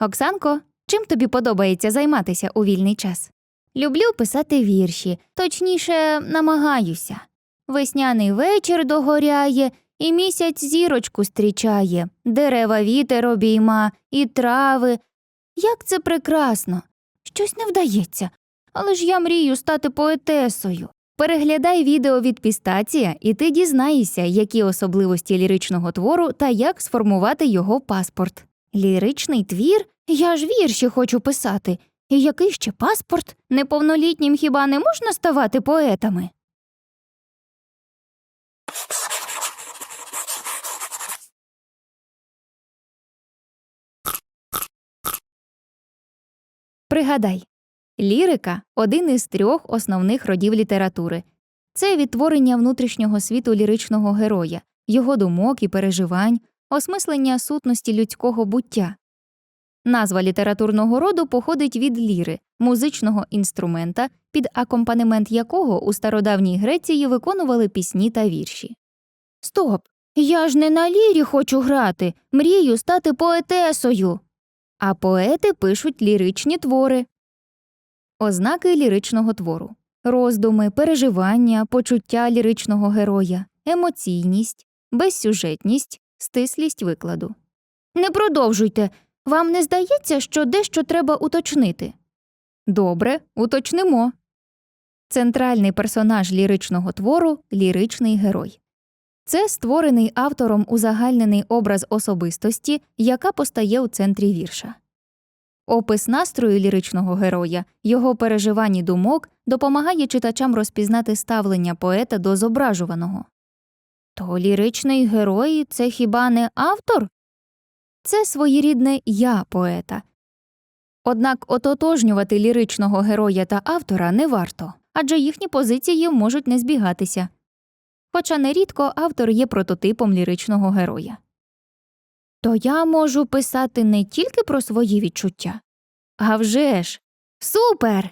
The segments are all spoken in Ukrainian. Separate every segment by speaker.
Speaker 1: Оксанко, чим тобі подобається займатися у вільний час? Люблю писати вірші, точніше, намагаюся. Весняний вечір догоряє, і місяць зірочку стрічає, дерева вітер обійма, і трави. Як це прекрасно! Щось не вдається, але ж я мрію стати поетесою. Переглядай відео від Пістація, і ти дізнаєшся, які особливості ліричного твору та як сформувати його паспорт. Ліричний твір? Я ж вірші хочу писати. І який ще паспорт? Неповнолітнім хіба не можна ставати поетами? Пригадай, лірика один із трьох основних родів літератури. Це відтворення внутрішнього світу ліричного героя, його думок і переживань, осмислення сутності людського буття. Назва літературного роду походить від ліри, музичного інструмента, під акомпанемент якого у стародавній Греції виконували пісні та вірші. Стоп! Я ж не на лірі хочу грати, мрію стати поетесою. А поети пишуть ліричні твори. Ознаки ліричного твору роздуми, переживання, почуття ліричного героя, емоційність, безсюжетність, стислість викладу. Не продовжуйте. Вам не здається, що дещо треба уточнити? Добре, уточнимо. Центральний персонаж ліричного твору ліричний герой. Це створений автором узагальнений образ особистості, яка постає у центрі вірша. Опис настрою ліричного героя, його переживань і думок допомагає читачам розпізнати ставлення поета до зображуваного. То ліричний герой це хіба не автор? Це своєрідне я поета. Однак ототожнювати ліричного героя та автора не варто, адже їхні позиції можуть не збігатися. Хоча нерідко автор є прототипом ліричного героя. То я можу писати не тільки про свої відчуття. А вже ж! Супер!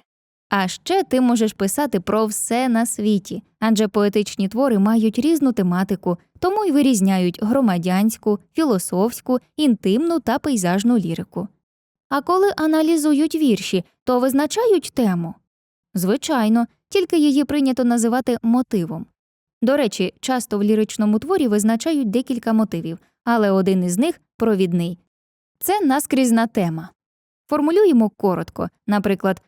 Speaker 1: А ще ти можеш писати про все на світі, адже поетичні твори мають різну тематику, тому й вирізняють громадянську, філософську, інтимну та пейзажну лірику. А коли аналізують вірші, то визначають тему. Звичайно, тільки її прийнято називати мотивом. До речі, часто в ліричному творі визначають декілька мотивів, але один із них провідний. Це наскрізна тема. Формулюємо коротко, наприклад,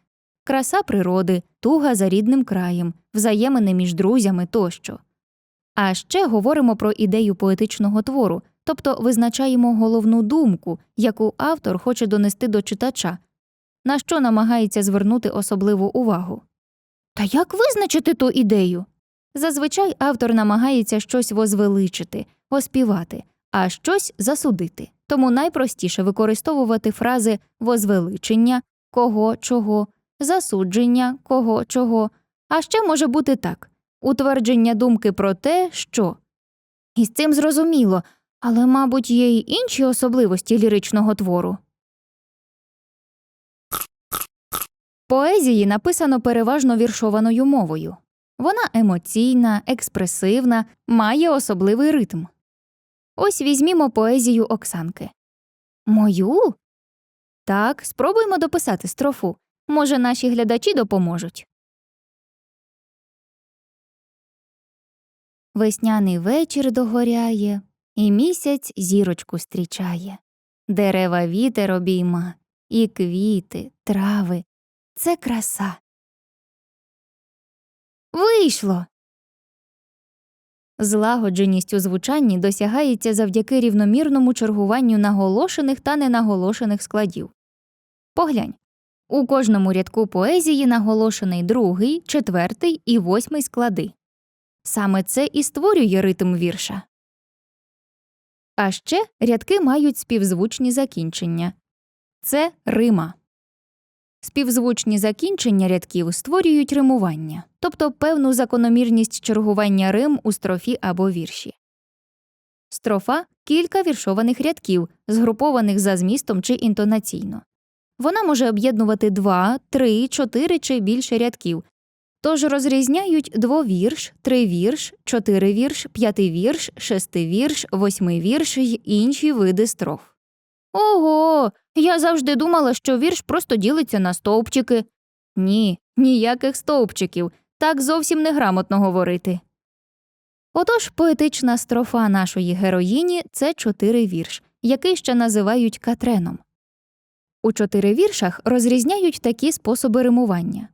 Speaker 1: краса природи, туга за рідним краєм, взаємини між друзями тощо. А ще говоримо про ідею поетичного твору, тобто визначаємо головну думку, яку автор хоче донести до читача, на що намагається звернути особливу увагу. Та як визначити ту ідею? Зазвичай автор намагається щось возвеличити, оспівати, а щось засудити. Тому найпростіше використовувати фрази возвеличення, кого чого, засудження кого чого. А ще може бути так утвердження думки про те, що. І з цим зрозуміло, але, мабуть, є й інші особливості ліричного твору. Поезії написано переважно віршованою мовою. Вона емоційна, експресивна, має особливий ритм. Ось візьмімо поезію Оксанки. Мою? Так, спробуймо дописати строфу. Може, наші глядачі допоможуть. Весняний вечір догоряє, і місяць зірочку стрічає. Дерева вітер обійма, і квіти, трави. Це краса. Вийшло. Злагодженість у звучанні досягається завдяки рівномірному чергуванню наголошених та ненаголошених складів. Поглянь у кожному рядку поезії наголошений другий, четвертий і восьмий склади. Саме це і створює ритм вірша. А ще рядки мають співзвучні закінчення це рима. Співзвучні закінчення рядків створюють римування, тобто певну закономірність чергування рим у строфі або вірші. Строфа кілька віршованих рядків, згрупованих за змістом чи інтонаційно. Вона може об'єднувати два, три, чотири чи більше рядків. Тож розрізняють двовірш, тривірш, чотиривірш, п'ятивірш, шестивірш, восьмивірш й інші види строф. Ого, Я завжди думала, що вірш просто ділиться на стовпчики. Ні, ніяких стовпчиків. Так зовсім неграмотно говорити. Отож, поетична строфа нашої героїні це чотири вірш, який ще називають катреном. У чотири віршах розрізняють такі способи римування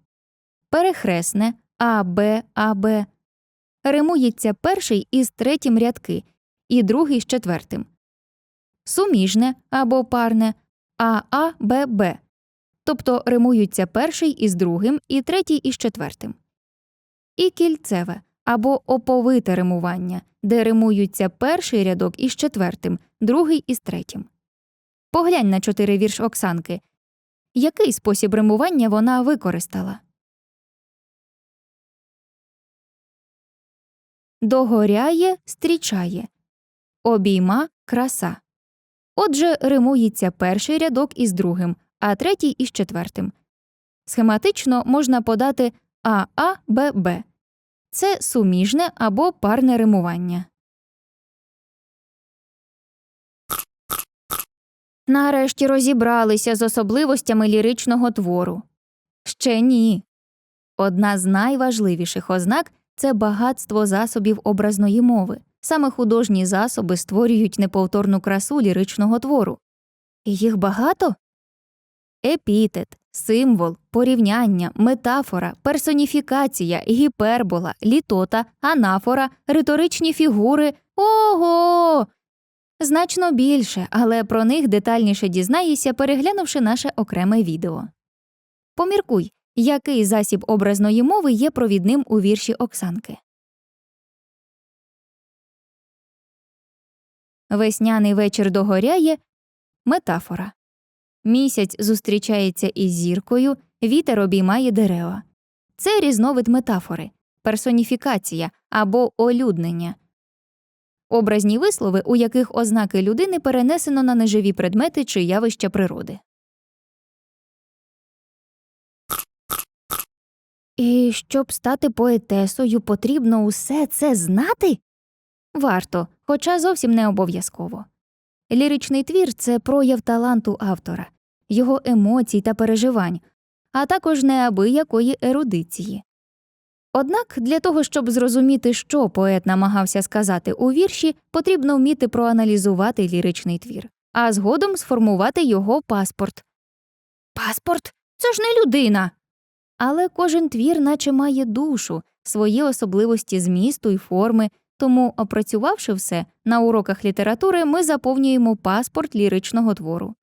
Speaker 1: перехресне А, Б, А, Б. Римується перший із третім рядки і другий з четвертим. Суміжне або парне А, А, Б, Б. Тобто римуються перший із другим і третій із четвертим. І кільцеве або оповите римування, де римуються перший рядок із четвертим, другий із третім. Поглянь на чотири вірш Оксанки. Який спосіб римування вона використала? Догоряє, стрічає. Обійма краса. Отже, римується перший рядок із другим, а третій із четвертим. Схематично можна подати АА ББ. Це суміжне або парне римування. Нарешті розібралися з особливостями ліричного твору. Ще ні. Одна з найважливіших ознак це багатство засобів образної мови. Саме художні засоби створюють неповторну красу ліричного твору. І їх багато? Епітет, символ, порівняння, метафора, персоніфікація, гіпербола, літота, анафора, риторичні фігури. Ого! Значно більше, але про них детальніше дізнаєшся, переглянувши наше окреме відео. Поміркуй, який засіб образної мови є провідним у вірші Оксанки. Весняний вечір догоряє метафора. Місяць зустрічається із зіркою, вітер обіймає дерева. Це різновид метафори, персоніфікація або олюднення. Образні вислови, у яких ознаки людини перенесено на неживі предмети чи явища природи. І щоб стати поетесою, потрібно усе це знати? Варто, хоча зовсім не обов'язково. Ліричний твір це прояв таланту автора, його емоцій та переживань, а також неабиякої ерудиції. Однак для того, щоб зрозуміти, що поет намагався сказати у вірші, потрібно вміти проаналізувати ліричний твір, а згодом сформувати його паспорт. Паспорт? Це ж не людина. Але кожен твір наче має душу, свої особливості змісту і форми, тому, опрацювавши все, на уроках літератури ми заповнюємо паспорт ліричного твору.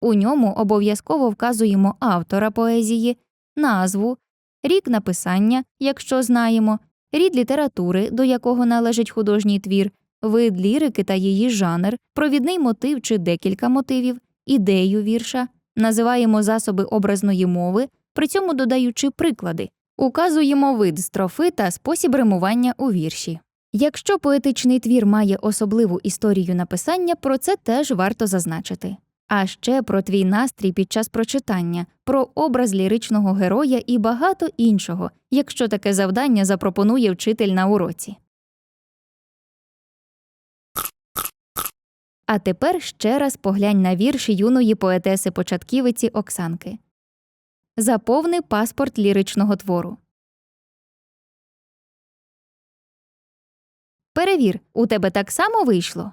Speaker 1: У ньому обов'язково вказуємо автора поезії, назву, рік написання, якщо знаємо, рід літератури, до якого належить художній твір, вид лірики та її жанр, провідний мотив чи декілька мотивів, ідею вірша, називаємо засоби образної мови, при цьому додаючи приклади, указуємо вид строфи та спосіб римування у вірші. Якщо поетичний твір має особливу історію написання, про це теж варто зазначити. А ще про твій настрій під час прочитання, про образ ліричного героя і багато іншого, якщо таке завдання запропонує вчитель на уроці. А тепер ще раз поглянь на вірші юної поетеси початківиці Оксанки. Заповни паспорт ліричного твору. Перевір, у тебе так само вийшло.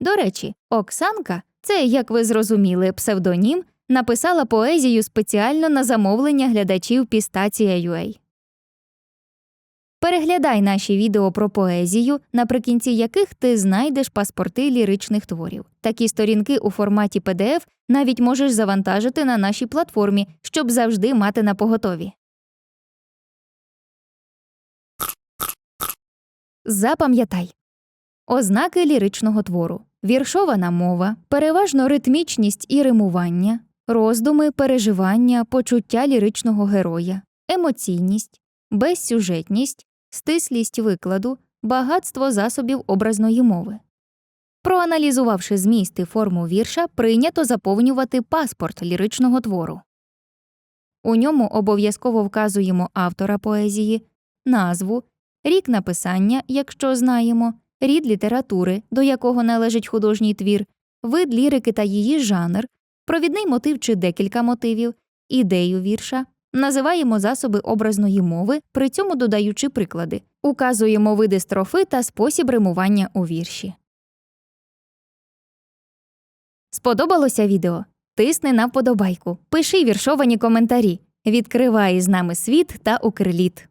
Speaker 1: До речі, Оксанка, це, як ви зрозуміли, псевдонім, написала поезію спеціально на замовлення глядачів Пістація.ua. Переглядай наші відео про поезію, наприкінці яких ти знайдеш паспорти ліричних творів. Такі сторінки у форматі PDF навіть можеш завантажити на нашій платформі, щоб завжди мати на поготові. Запам'ятай ознаки ліричного твору, віршована мова, переважно ритмічність і римування, роздуми, переживання, почуття ліричного героя, емоційність, безсюжетність, стислість викладу, багатство засобів образної мови. Проаналізувавши зміст і форму вірша, прийнято заповнювати паспорт ліричного твору. У ньому обов'язково вказуємо автора поезії, назву, рік написання, якщо знаємо, рід літератури, до якого належить художній твір, вид лірики та її жанр, провідний мотив чи декілька мотивів, ідею вірша, називаємо засоби образної мови, при цьому додаючи приклади, указуємо види строфи та спосіб римування у вірші. Сподобалося відео? Тисни на вподобайку, пиши віршовані коментарі, відкривай з нами світ та укрліт.